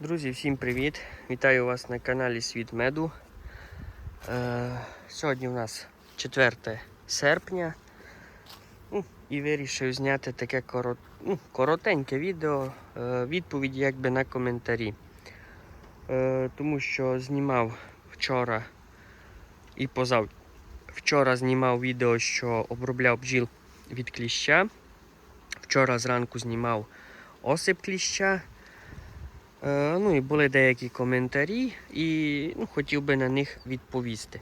Друзі, всім привіт! Вітаю вас на каналі Світ Меду. Е, сьогодні у нас 4 серпня. Ну, і вирішив зняти таке корот, ну, коротеньке відео, е, відповіді якби на коментарі. Е, тому що знімав вчора і позав. Вчора знімав відео, що обробляв бджіл від кліща. Вчора зранку знімав осип кліща. Е, ну і були деякі коментарі, і ну, хотів би на них відповісти.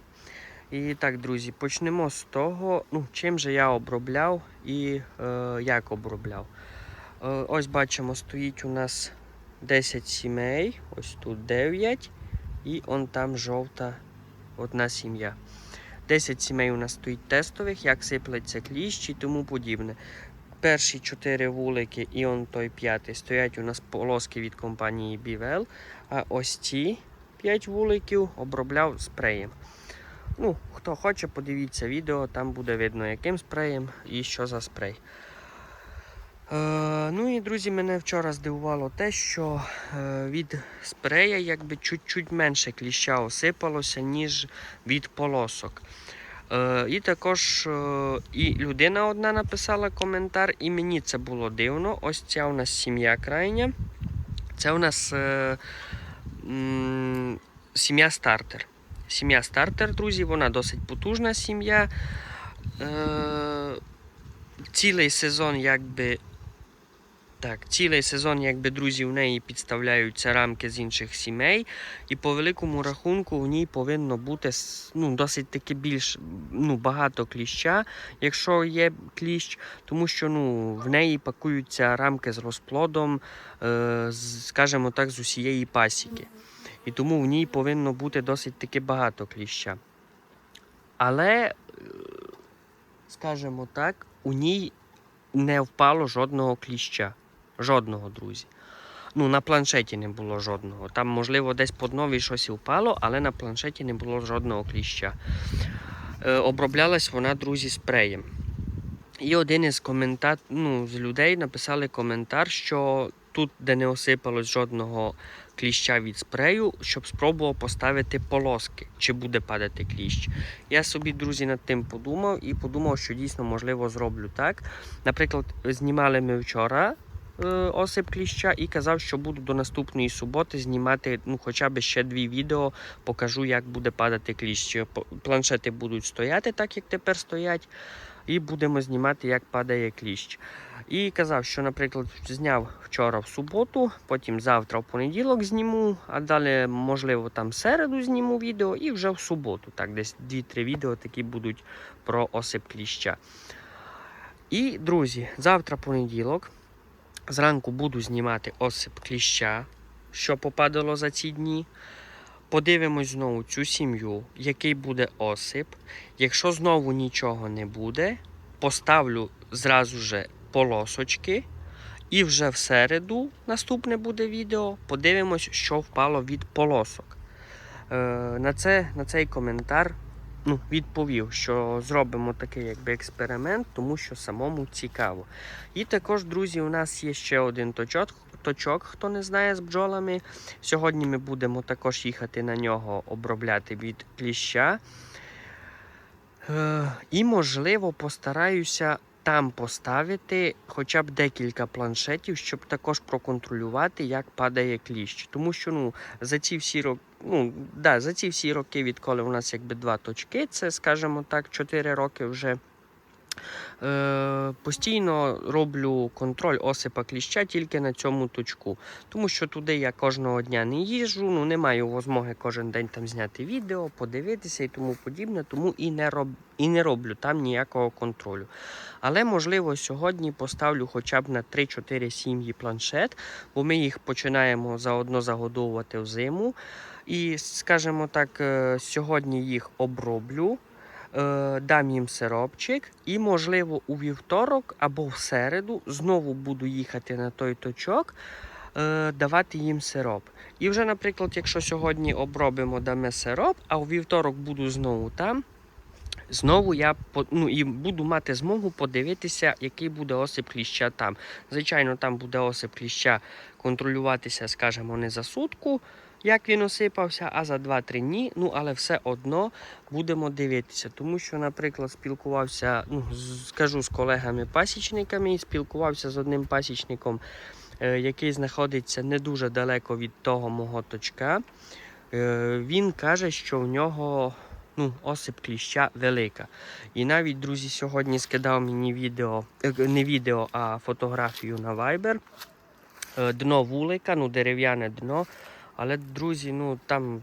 І так, друзі, почнемо з того, ну, чим же я обробляв і е, як обробляв. Е, ось бачимо, стоїть у нас 10 сімей, ось тут 9, і он там жовта одна сім'я. 10 сімей у нас стоїть тестових, як сиплеться кліщ і тому подібне. Перші чотири вулики і он той п'ятий стоять у нас полоски від компанії BWL, а ось ці 5 вуликів обробляв спреєм. Ну, Хто хоче, подивіться відео, там буде видно, яким спреєм і що за спрей. Е, ну і друзі, мене вчора здивувало те, що е, від спрея якби чуть-чуть менше кліща осипалося, ніж від полосок. Е, і також е, і людина одна написала коментар, і мені це було дивно. Ось ця у нас сім'я крайня. Це у нас е, сім'я стартер. Сім'я стартер, друзі, вона досить потужна сім'я. Цілий сезон, якби. Так, цілий сезон, якби друзі, в неї підставляються рамки з інших сімей, і по великому рахунку в ній повинно бути ну, досить таки більш ну, багато кліща, якщо є кліщ, тому що ну, в неї пакуються рамки з розплодом, е, з, скажімо так, з усієї пасіки. І тому в ній повинно бути досить таки багато кліща. Але, е, скажімо так, у ній не впало жодного кліща. Жодного, друзі. Ну, на планшеті не було жодного. Там, можливо, десь по новій щось впало, але на планшеті не було жодного кліща. Е, оброблялась вона, друзі, спреєм. І один із коментар... ну, з людей написали коментар, що тут, де не осипалось жодного кліща від спрею, щоб спробував поставити полоски, чи буде падати кліщ. Я собі, друзі, над тим подумав і подумав, що дійсно можливо зроблю так. Наприклад, знімали ми вчора осип кліща і казав, що буду до наступної суботи знімати ну, хоча б ще дві відео, покажу, як буде падати кліщ. Планшети будуть стояти так, як тепер стоять. І будемо знімати, як падає кліщ. І казав, що, наприклад, зняв вчора в суботу, потім завтра в понеділок зніму, а далі, можливо, там середу зніму відео і вже в суботу. Так, десь 2-3 відео такі будуть про осип кліща. І, друзі, завтра понеділок. Зранку буду знімати осип кліща, що попадало за ці дні. Подивимось знову цю сім'ю, який буде осип. Якщо знову нічого не буде, поставлю зразу же полосочки. І вже в середу наступне буде відео. Подивимось, що впало від полосок. Е, на, це, на цей коментар ну, відповів, що зробимо такий якби експеримент, тому що самому цікаво. І також, друзі, у нас є ще один точок, точок, хто не знає з бджолами. Сьогодні ми будемо також їхати на нього обробляти від кліща. Е, і, можливо, постараюся там поставити хоча б декілька планшетів, щоб також проконтролювати, як падає кліщ. Тому що ну, за ці всі роки. Ну, да, за ці всі роки, відколи у нас якби два точки, це, скажімо так, 4 роки вже. Е, постійно роблю контроль осипа кліща тільки на цьому точку. Тому що туди я кожного дня не їжджу, ну не маю змоги кожен день там зняти відео, подивитися і тому подібне, тому і не, роб, і не роблю там ніякого контролю. Але, можливо, сьогодні поставлю хоча б на 3-4 сім'ї планшет, бо ми їх починаємо заодно загодовувати взиму. І, скажімо так, е, сьогодні їх оброблю. Е, дам їм сиропчик, і, можливо, у вівторок або в середу знову буду їхати на той точок, е, давати їм сироп. І вже, наприклад, якщо сьогодні обробимо, дамо сироп, а у вівторок буду знову там. Знову я ну, і буду мати змогу подивитися, який буде осип кліща там. Звичайно, там буде осип кліща контролюватися, скажімо, не за сутку, як він осипався, а за 2-3 дні. Ну, але все одно будемо дивитися. Тому що, наприклад, спілкувався, ну, скажу з колегами-пасічниками, і спілкувався з одним пасічником, е, який знаходиться не дуже далеко від того мого точка. Е, Він каже, що в нього ну, осип кліща велика. І навіть, друзі, сьогодні скидав мені відео, е, не відео, а фотографію на Viber. Дно вулика, ну, дерев'яне дно. Але, друзі, ну там,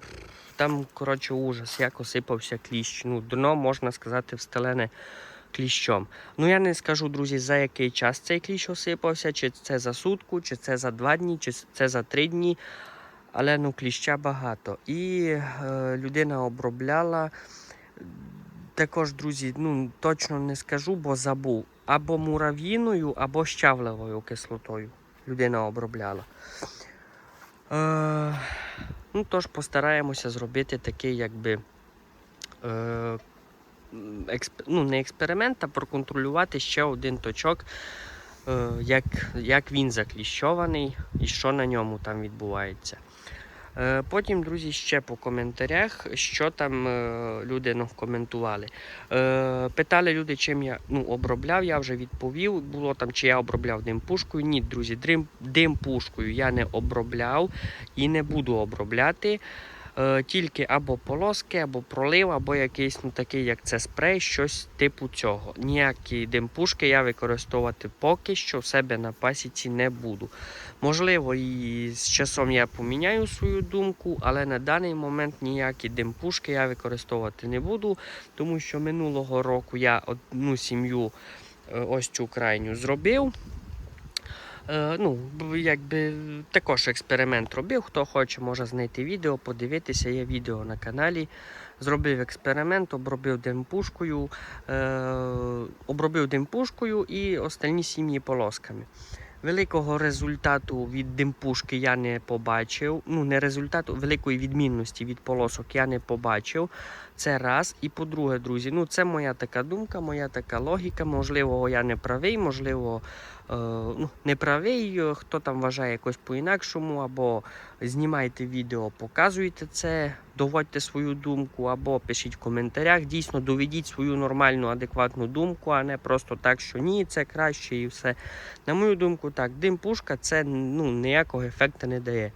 там коротше, ужас, як осипався кліщ. Ну, дно, можна сказати, встелене кліщом. Ну, я не скажу, друзі, за який час цей кліщ осипався, чи це за сутку, чи це за два дні, чи це за три дні. Але ну, кліща багато. І е, людина обробляла. Також, друзі, ну точно не скажу, бо забув. Або мурав'їною, або щавлевою кислотою людина обробляла. Е, ну, тож постараємося зробити такий, якби. Е, експ... ну, не експеримент, а проконтролювати ще один точок, е, як, як він закліщований і що на ньому там відбувається. Е, Потім, друзі, ще по коментарях, що там е, люди ну, коментували. Е, Питали люди, чим я ну, обробляв, я вже відповів. Було там, чи я обробляв дим-пушкою. Ні, друзі, дим, дим-пушкою я не обробляв і не буду обробляти. Тільки або полоски, або пролив, або якийсь ну, такий, як це спрей, щось типу цього. Ніякі дим-пушки я використовувати поки що в себе на пасіці не буду. Можливо, і з часом я поміняю свою думку, але на даний момент ніякі димпушки я використовувати не буду, тому що минулого року я одну сім'ю е, ось цю крайню зробив. Е, Ну, якби також експеримент робив. Хто хоче, може знайти відео, подивитися. Є відео на каналі. Зробив експеримент, обробив димпушкою, е, обробив димпушкою і остальні сім'ї полосками. Великого результату від димпушки я не побачив. Ну, не результату, великої відмінності від полосок я не побачив. Це раз. І по-друге, друзі, ну це моя така думка, моя така логіка. Можливо, я не правий, можливо, е, ну, не правий. Хто там вважає якось по-інакшому, або знімайте відео, показуйте це, доводьте свою думку, або пишіть в коментарях. Дійсно, доведіть свою нормальну, адекватну думку, а не просто так, що ні, це краще і все. На мою думку, так, дим пушка це ну, ніякого ефекту не дає.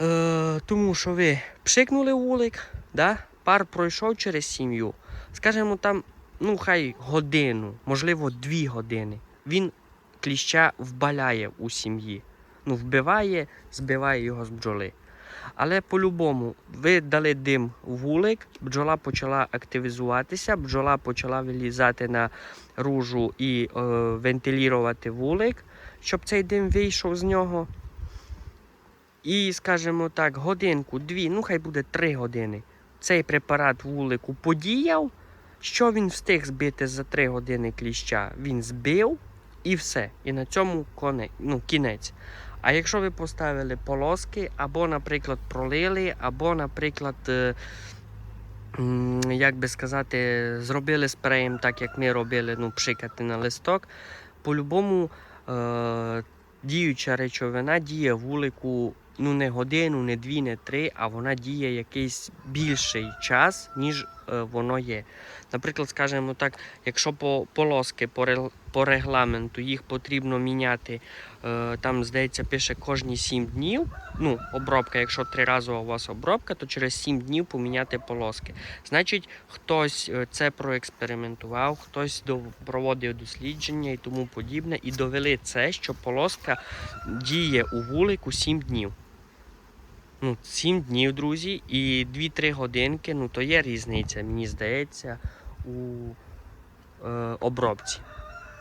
Е, тому що ви пшикнули вулик, да? Пар пройшов через сім'ю. Скажімо, там, ну хай годину, можливо, дві години. Він кліща вбаляє у сім'ї. Ну, вбиває, збиває його з бджоли. Але по-любому, ви дали дим вулик, бджола почала активізуватися, бджола почала вилізати на ружу і е, вентилірувати вулик, щоб цей дим вийшов з нього. І, скажімо так, годинку, дві, ну хай буде три години. Цей препарат вулику подіяв. Що він встиг збити за три години кліща? Він збив і все. І на цьому коне, ну, кінець. А якщо ви поставили полоски, або, наприклад, пролили, або, наприклад, е, як би сказати, зробили спреєм, так як ми робили, ну, пшикати на листок, по-любому е, діюча речовина діє вулику ну, не годину, не дві, не три, а вона діє якийсь більший час, ніж е, воно є. Наприклад, скажімо так, якщо по полоски по, по регламенту їх потрібно міняти, е, там, здається, пише кожні 7 днів. Ну, обробка, якщо триразова у вас обробка, то через 7 днів поміняти полоски. Значить, хтось е, це проекспериментував, хтось до- проводив дослідження і тому подібне, і довели це, що полоска діє у вулику 7 днів. Ну, 7 днів, друзі, і 2-3 годинки, ну то є різниця, мені здається, у е, обробці.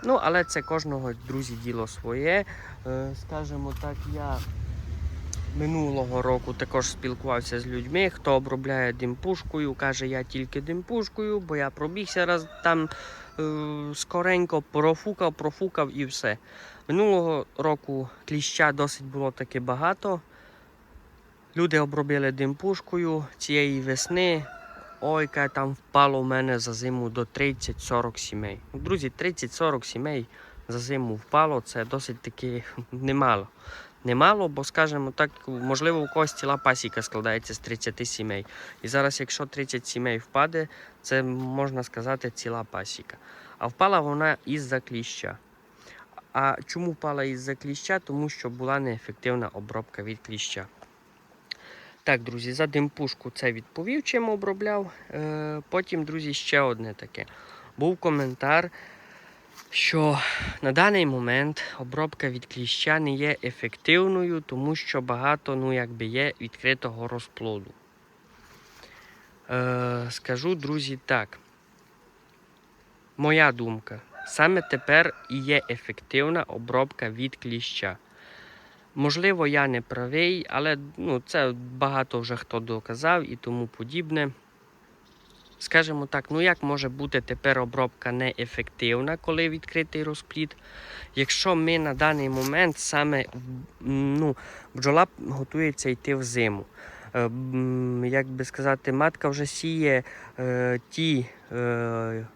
Ну, але це кожного, друзі, діло своє. Е, скажімо так, я минулого року також спілкувався з людьми, хто обробляє димпушкою, каже, я тільки димпушкою, бо я пробігся раз там е, скоренько, профукав, профукав і все. Минулого року кліща досить було таки багато. Люди обробили димпушкою цієї весни. ой, каже, там впало в мене за зиму до 30-40 сімей. Друзі, 30-40 сімей за зиму впало, це досить таки немало. Немало, бо, скажімо так, можливо, у когось ціла пасіка складається з 30 сімей. І зараз, якщо 30 сімей впаде, це можна сказати ціла пасіка. А впала вона із-за кліща. А чому впала із-за кліща? Тому що була неефективна обробка від кліща. Так, друзі, за димпушку це відповів, чим обробляв. Е, потім, друзі, ще одне таке. Був коментар, що на даний момент обробка від кліща не є ефективною, тому що багато ну, якби є відкритого розплоду. Е, скажу, друзі, так. Моя думка. Саме тепер і є ефективна обробка від кліща. Можливо, я не правий, але ну, це багато вже хто доказав і тому подібне. Скажімо так, ну як може бути тепер обробка неефективна, коли відкритий розплід, якщо ми на даний момент саме ну, бджола готується йти в зиму. Е, Як би сказати, матка вже сіє е, ті е,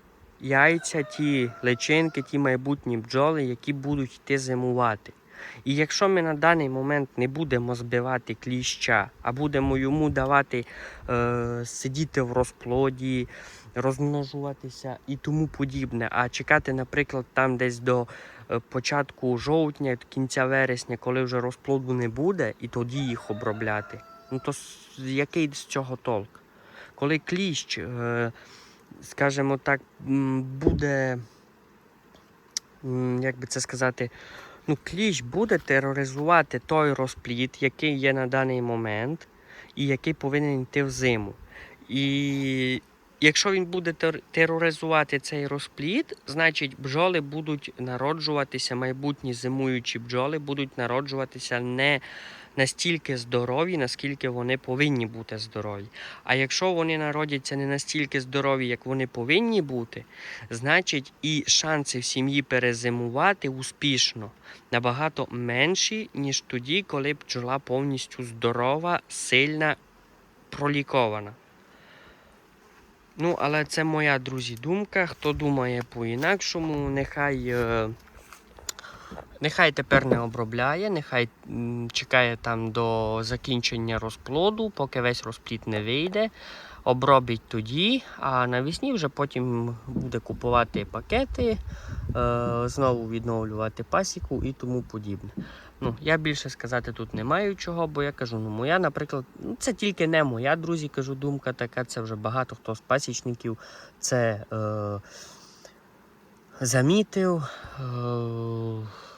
яйця, ті личинки, ті майбутні бджоли, які будуть йти зимувати. І якщо ми на даний момент не будемо збивати кліща, а будемо йому давати е, сидіти в розплоді, розмножуватися і тому подібне, а чекати, наприклад, там десь до е, початку жовтня, кінця вересня, коли вже розплоду не буде, і тоді їх обробляти, ну то який з цього толк? Коли кліщ, е, скажімо так, буде, як би це сказати, ну, кліщ буде тероризувати той розплід, який є на даний момент, і який повинен йти в зиму. І якщо він буде тероризувати цей розплід, значить бджоли будуть народжуватися, майбутні зимуючі бджоли будуть народжуватися не настільки здорові, наскільки вони повинні бути здорові. А якщо вони народяться не настільки здорові, як вони повинні бути, значить і шанси в сім'ї перезимувати успішно набагато менші, ніж тоді, коли бджола повністю здорова, сильна, пролікована. Ну, але це моя, друзі, думка. Хто думає по-інакшому, нехай. е, Нехай тепер не обробляє, нехай чекає там до закінчення розплоду, поки весь розплід не вийде. Обробить тоді, а навесні вже потім буде купувати пакети, е, знову відновлювати пасіку і тому подібне. Ну, я більше сказати тут не маю чого, бо я кажу, ну моя, наприклад, ну, це тільки не моя, друзі, кажу, думка така, це вже багато хто з пасічників це е, замітив, е,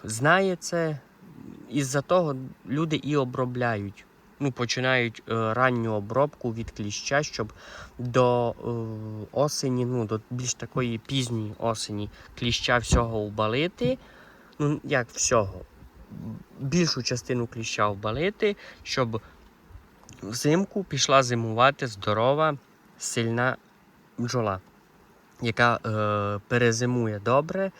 знає це. Із-за того люди і обробляють. Ну, починають е, ранню обробку від кліща, щоб до е, осені, ну, до більш такої пізньої осені кліща всього убалити. Ну, як всього? Більшу частину кліща вбалити, щоб взимку пішла зимувати здорова, сильна бджола, яка е, перезимує добре.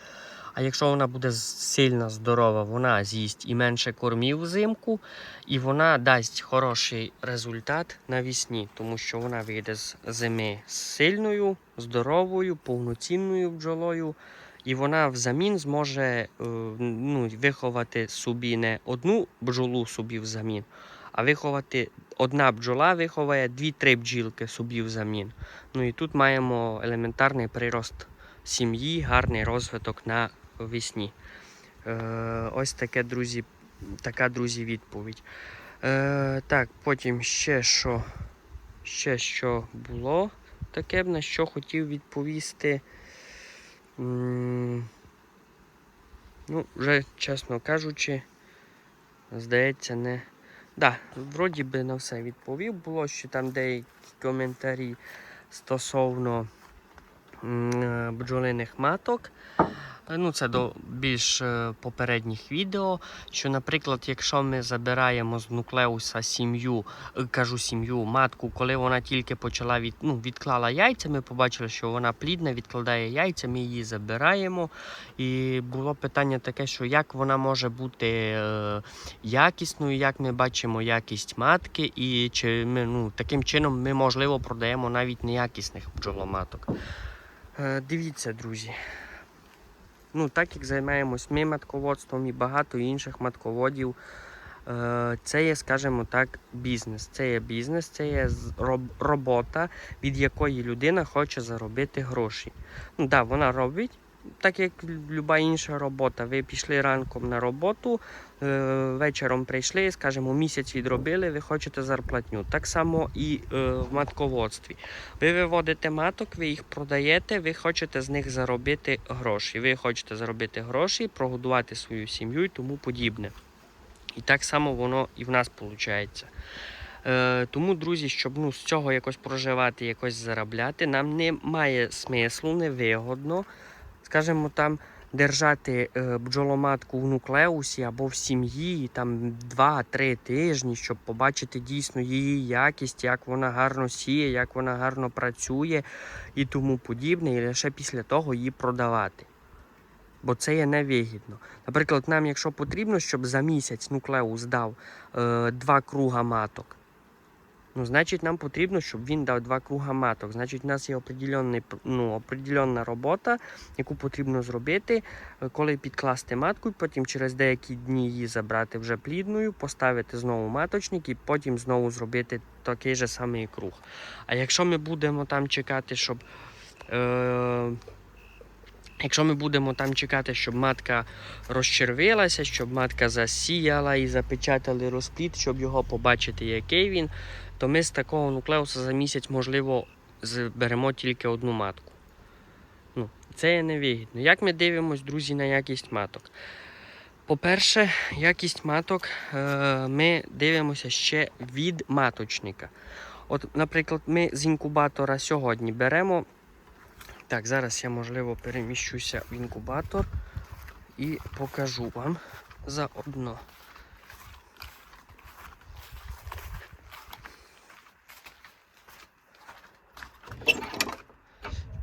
А якщо вона буде сильна, здорова, вона з'їсть і менше кормів взимку, і вона дасть хороший результат навісні, тому що вона вийде з зими сильною, здоровою, повноцінною бджолою. І вона взамін зможе е, ну, виховати собі не одну бджолу собі взамін, а виховати одна бджола виховає дві-три бджілки собі взамін. Ну і тут маємо елементарний прирост сім'ї, гарний розвиток на весні. Е, ось таке, друзі, така, друзі, відповідь. Е, так, потім ще що, ще що було таке, на що хотів відповісти. Ну, вже, чесно кажучи, здається, не. Да, вроді би на все відповів. Було ще там деякі коментарі стосовно е, бджолиних маток. Е, Ну, це до більш е, попередніх відео. Що, наприклад, якщо ми забираємо з нуклеуса сім'ю, е, кажу сім'ю, матку, коли вона тільки почала від, ну, відклала яйця, ми побачили, що вона плідна, відкладає яйця, ми її забираємо. І було питання таке, що як вона може бути е, якісною, як ми бачимо якість матки, і чи ми ну, таким чином ми можливо продаємо навіть неякісних бджоломаток. Е, дивіться, друзі. Ну, так як займаємось ми матководством і багато інших матководів, е, це є, скажімо так, бізнес. Це є бізнес, це є робота, від якої людина хоче заробити гроші. Ну, да, вона робить, так як люба інша робота. Ви пішли ранком на роботу, е, вечором прийшли, скажімо, місяць відробили, ви хочете зарплатню. Так само і е, в матководстві. Ви виводите маток, ви їх продаєте, ви хочете з них заробити гроші. Ви хочете заробити гроші, прогодувати свою сім'ю і тому подібне. І так само воно і в нас виходить. Е, тому, друзі, щоб ну, з цього якось проживати, якось заробляти, нам немає смислу, невигодно, скажімо, там держати е, бджоломатку в нуклеусі або в сім'ї там 2-3 тижні, щоб побачити дійсно її якість, як вона гарно сіє, як вона гарно працює і тому подібне, і лише після того її продавати. Бо це є невигідно. Наприклад, нам, якщо потрібно, щоб за місяць нуклеус дав е, два круга маток, ну, значить, нам потрібно, щоб він дав два круга маток. Значить, у нас є ну, определенна робота, яку потрібно зробити, е, коли підкласти матку, і потім через деякі дні її забрати вже плідною, поставити знову маточник і потім знову зробити такий же самий круг. А якщо ми будемо там чекати, щоб. Е, Якщо ми будемо там чекати, щоб матка розчервилася, щоб матка засіяла і запечатали розплід, щоб його побачити, який він, то ми з такого нуклеуса за місяць, можливо, зберемо тільки одну матку. Ну, це є невигідно. Як ми дивимося, друзі, на якість маток? По-перше, якість маток е, ми дивимося ще від маточника. От, наприклад, ми з інкубатора сьогодні беремо. Так, зараз я, можливо, переміщуся в інкубатор і покажу вам заодно.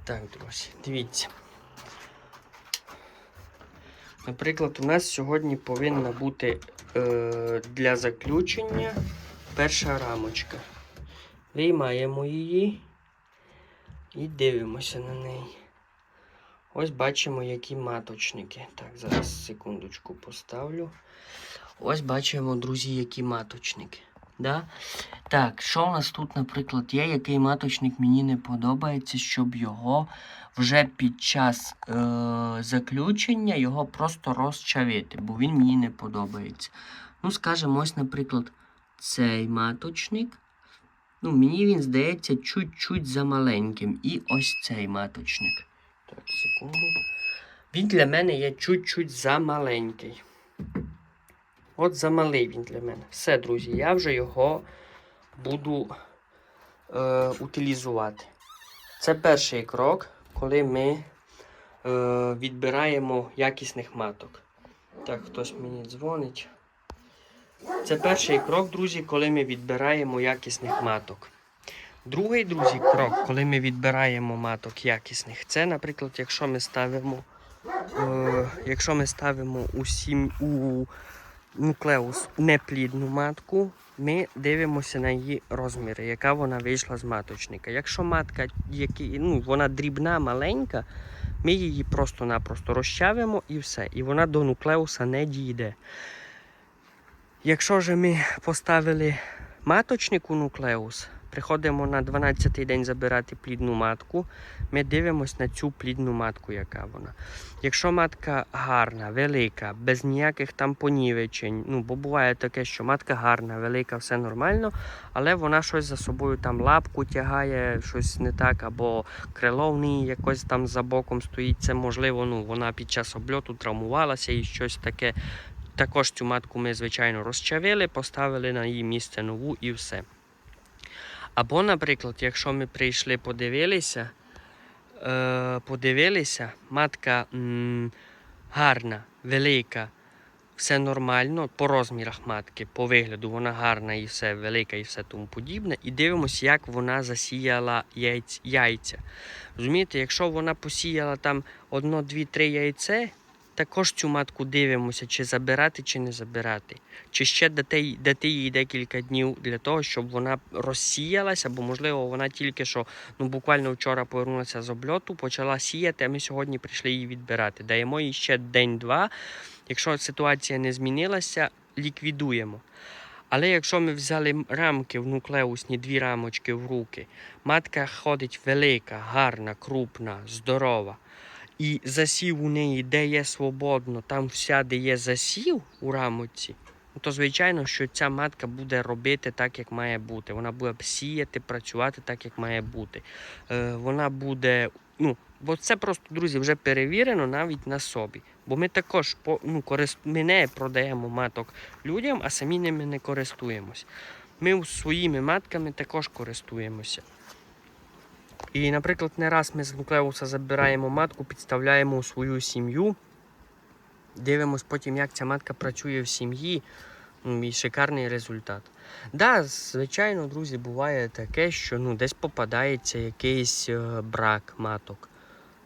Так, друзі, дивіться. Наприклад, у нас сьогодні повинна бути е, для заключення перша рамочка. Виймаємо її і дивимося на неї. Ось бачимо, які маточники. Так, зараз секундочку поставлю. Ось бачимо, друзі, які маточники. Да? Так, що у нас тут, наприклад, є, який маточник мені не подобається, щоб його вже під час е- заключення його просто розчавити, бо він мені не подобається. Ну, скажімо, ось, наприклад, цей маточник. Ну, мені він здається чуть-чуть замаленьким. І ось цей маточник. Так, секунду. Він для мене є чуть-чуть замаленький. От замалий він для мене. Все, друзі, я вже його буду е, утилізувати. Це перший крок, коли ми е, відбираємо якісних маток. Так, хтось мені дзвонить. Це перший крок, друзі, коли ми відбираємо якісних маток. Другий, друзі, крок, коли ми відбираємо маток якісних, це, наприклад, якщо ми ставимо, е, якщо ми ставимо у, сім, у нуклеус неплідну матку, ми дивимося на її розміри, яка вона вийшла з маточника. Якщо матка які, ну, вона дрібна, маленька, ми її просто-напросто розчавимо і все. І вона до нуклеуса не дійде. Якщо ж ми поставили маточник у нуклеус, приходимо на 12-й день забирати плідну матку, ми дивимося на цю плідну матку, яка вона. Якщо матка гарна, велика, без ніяких там понівечень, ну бо буває таке, що матка гарна, велика, все нормально, але вона щось за собою там лапку тягає, щось не так, або крило в неї якось там за боком стоїть. Це можливо, ну вона під час обльоту травмувалася і щось таке. Також цю матку ми, звичайно, розчавили, поставили на її місце нову і все. Або, наприклад, якщо ми прийшли, подивилися, е, подивилися, матка м, гарна, велика, все нормально по розмірах матки, по вигляду вона гарна і все велика, і все тому подібне. І дивимося, як вона засіяла яйця. Розумієте, якщо вона посіяла там одно, дві, три яйце, також цю матку дивимося, чи забирати, чи не забирати. Чи ще дати, їй- декілька днів для того, щоб вона розсіялася, бо, можливо, вона тільки що ну, буквально вчора повернулася з обльоту, почала сіяти, а ми сьогодні прийшли її відбирати. Даємо їй ще день-два. Якщо ситуація не змінилася, ліквідуємо. Але якщо ми взяли рамки в нуклеусні, дві рамочки в руки, матка ходить велика, гарна, крупна, здорова. І засів у неї, де є свободно, там вся, де є засів у рамочці, ну, то звичайно, що ця матка буде робити так, як має бути. Вона буде сіяти, працювати так, як має бути. Е, вона буде. Ну, бо це просто, друзі, вже перевірено навіть на собі. Бо ми також ну, корист... ми не продаємо маток людям, а самі ними не користуємось. Ми своїми матками також користуємося. І, наприклад, не раз ми з нуклеуса забираємо матку, підставляємо у свою сім'ю, дивимось потім, як ця матка працює в сім'ї. Ну, і шикарний результат. Да, звичайно, друзі, буває таке, що ну, десь попадається якийсь е, брак маток.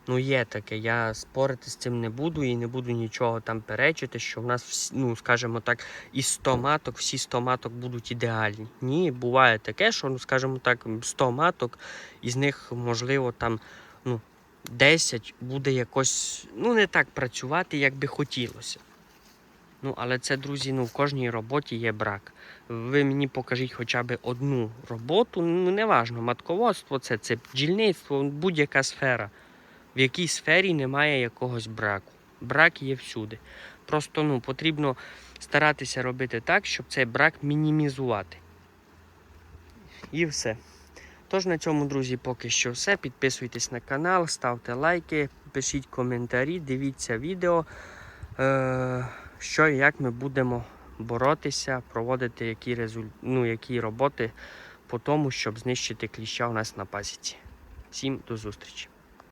Ну, є таке. Я спорити з цим не буду і не буду нічого там перечити, що в нас, ну, скажімо так, із 100 маток, всі 100 маток будуть ідеальні. Ні, буває таке, що, ну, скажімо так, 100 маток, із них, можливо, там ну, 10 буде якось ну, не так працювати, як би хотілося. Ну, але це, друзі, ну, в кожній роботі є брак. Ви мені покажіть хоча б одну роботу, ну неважно, матководство, це, це бджільництво, будь-яка сфера, в якій сфері немає якогось браку. Брак є всюди. Просто ну, потрібно старатися робити так, щоб цей брак мінімізувати. І все. Тож на цьому, друзі, поки що все. Підписуйтесь на канал, ставте лайки, пишіть коментарі, дивіться відео, е- що і як ми будемо боротися, проводити які, резуль... ну, які роботи по тому, щоб знищити кліща у нас на пасіці. Всім до зустрічі!